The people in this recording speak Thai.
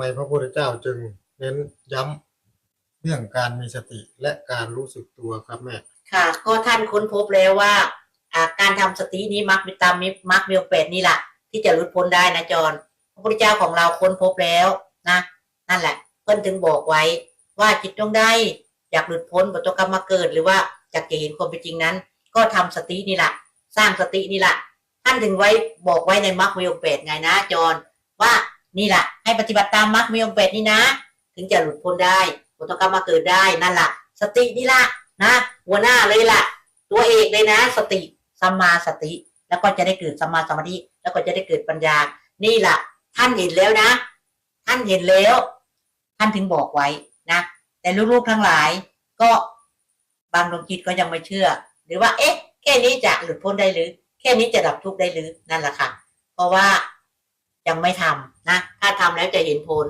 ไมพระพุทธเจ้าจึงเน้นย้ำเรื่องการมีสติและการรู้สึกตัวครับแม่ ค่ะ ก็ท่านค้นพบแล้วว่าอ่าการทำสตินี้มักมีตามมิมักมีองค์แปดนี่แหละที่จะหลุดพ้นได้นะจอนพระพุทธเจ้าของเราค้นพบแล้วนะนั่นแหละ เพิ่นถึงบอกไว้ว่าจิตต้องได้อยากหลุดพ้นบตกรรมมาเกิดหรือว่าอยากจะเห็นความเป็นจริงนั้น ก็ทำสตินี่แหละสร้างสตินี่แหละท่านถึงไว้บอกไว้ในมรรคมีองค์แปดไงนะจอน นี่แหละให้ปฏิบัติตามมรรคมีองค์แปดนี่นะ ถึงจะหลุดพ้นได้บตกรรมมาเกิดได้นั่นแหละสตินี่แหละนะหัวหน้าเลยล่ะตัวเอกเลยนะ สติสัมมาสติ แล้วก็จะได้เกิดสัมมาสมาธิแล้วก็จะได้เกิดปัญญา นี่แหละท่านเห็นแล้วนะ ท่านเห็นแล้ว ท่านถึงบอกไว้นะ แต่ลูกๆทั้งหลาย ก็บางดวงจิตก็ยังไม่เชื่อ หรือว่า เอ๊ะ แค่นี้จะหลุดพ้นได้หรือ แค่นี้จะดับทุกข์ได้หรือนั่นแหละค่ะ เพราะว่า ยังไม่ทำนะ ถ้าทำแล้วจะเห็นผล